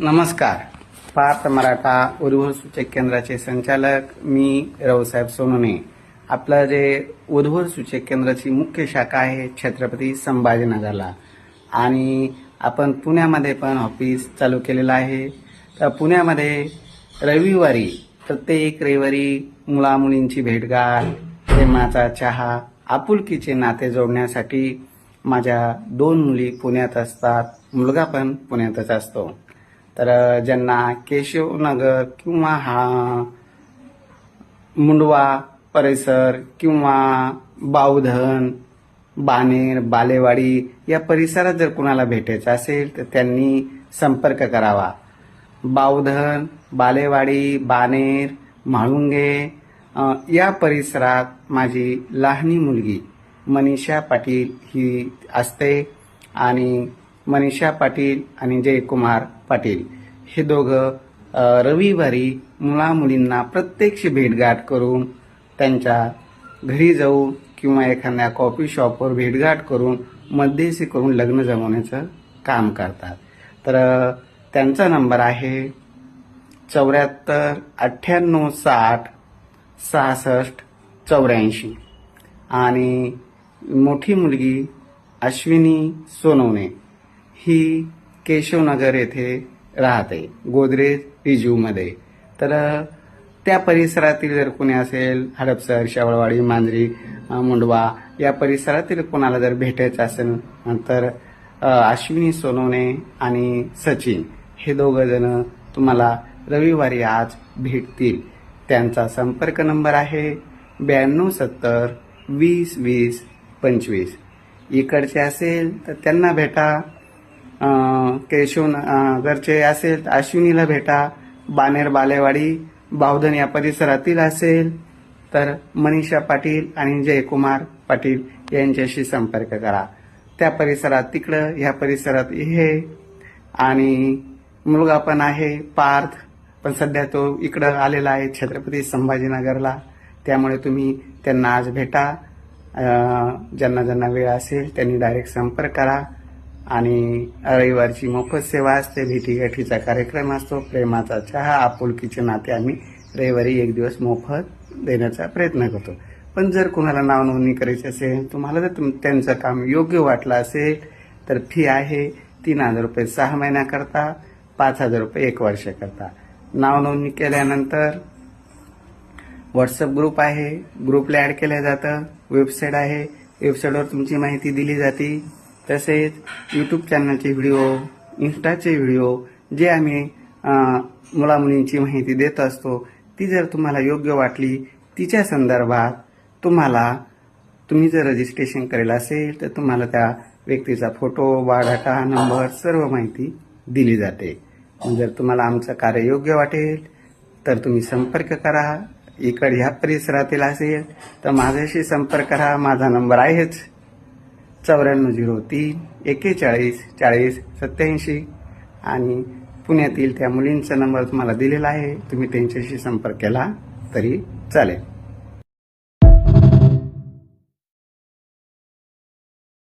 नमस्कार. पार्थ मराठा उद्भव सूचक केंद्राचे संचालक मी रावसाहेब सोनोने. आपलं जे उद्भव सूचक केंद्राची मुख्य शाखा आहे छत्रपती संभाजीनगरला. आणि आपण पुण्यामध्ये पण ऑफिस चालू केलेलं आहे. तर पुण्यामध्ये रविवारी प्रत्येक रविवारी मुलामुलींची भेटगाठ प्रेमाचा चहा आपुलकीचे नाते जोडण्यासाठी माझ्या दोन मुली पुण्यात असतात मुलगा पण पुण्यातच असतो. तर ज्यांना केशवनगर किंवा हा मुंडवा परिसर किंवा बावधन बानेर बालेवाडी या परिसरात जर कुणाला भेटायचं असेल तर त्यांनी संपर्क करावा. बावधन बालेवाडी बानेर म्हाळुंगे या परिसरात माझी लहानी मुलगी मनीषा पाटील ही असते आणि मनीषा पाटील आणि जयकुमार पाटील. हे दोघं रविवारी मुलामुलींना प्रत्यक्ष भेटगाठ करून त्यांच्या घरी जाऊन किंवा एखाद्या कॉफी शॉपवर भेटगाठ करून मध्यस्थी करून लग्न जमवण्याचं काम करतात. तर त्यांचा नंबर आहे चौऱ्याहत्तर अठ्ठ्याण्णव साठ सहासष्ट चौऱ्याऐंशी. आणि मोठी मुलगी अश्विनी सोनवणे. ही केशवनगर येथे राहते. गोदरेज रिजूमध्ये तर त्या परिसरातील जर कोणी असेल हडपसर शेवळवाडी मांजरी मुंडवा या परिसरातील कोणाला जर भेटायचं असेल तर अश्विनी सोनवणे आणि सचिन हे दोघं जण तुम्हाला रविवारी आज भेटतील. त्यांचा संपर्क नंबर आहे ब्याण्णव सत्तर वीस वीस पंचवीस. इकडचे असेल तर त्यांना भेटा. केशव घरचे असेल तर अश्विनीला भेटा बानेर बालेवाडी बावधन या परिसरातील असेल तर मनीषा पाटील आणि जयकुमार पाटील यांच्याशी संपर्क करा. त्या परिसरात तिकडं ह्या परिसरात हे आणि मुलगा पण आहे पार्थ पण सध्या तो इकडं आलेला आहे छत्रपती संभाजीनगरला. त्यामुळे तुम्ही त्यांना आज भेटा. ज्यांना ज्यांना वेळ असेल त्यांनी डायरेक्ट संपर्क करा. आणि रविवारची मोफत सेवा असते भेटीगाठीचा कार्यक्रम असतो प्रेमाचा चहा आपुलकीचे नाते आम्ही रविवारी एक दिवस मोफत देण्याचा प्रयत्न करतो. पण जर कोणाला नावनोंदणी करायची असेल तुम्हाला जर तुम त्यांचं काम योग्य वाटलं असेल तर फी आहे तीन हजार रुपये सहा महिन्याकरता पाच हजार रुपये एक वर्षाकरता. नावनोंदणी केल्यानंतर व्हॉट्सअप ग्रुप आहे ग्रुपला ॲड केलं जातं वेबसाईट आहे वेबसाईटवर तुमची माहिती दिली जाते. तसेच यूट्यूब चॅनलचे व्हिडिओ इन्स्टाचे व्हिडिओ जे आम्ही मुलामुलींची माहिती देत असतो ती जर तुम्हाला योग्य वाटली तिच्या संदर्भात तुम्हाला तुम्ही जर रजिस्ट्रेशन करेल असेल तर तुम्हाला त्या व्यक्तीचा फोटो बायोडाटा नंबर सर्व माहिती दिली जाते. जर तुम्हाला आमचं कार्य योग्य वाटेल तर तुम्ही संपर्क करा. इकडे ह्या परिसरातील असेल तर माझ्याशी संपर्क करा. माझा नंबर आहेच. चौऱ्याण्णव झिरो तीन एक्केचाळीस चाळीस सत्याऐंशी आणि पुण्यातील त्या मुलींचा नंबर तुम्हाला दिलेला आहे. तुम्ही त्यांच्याशी संपर्क केला तरी चालेल.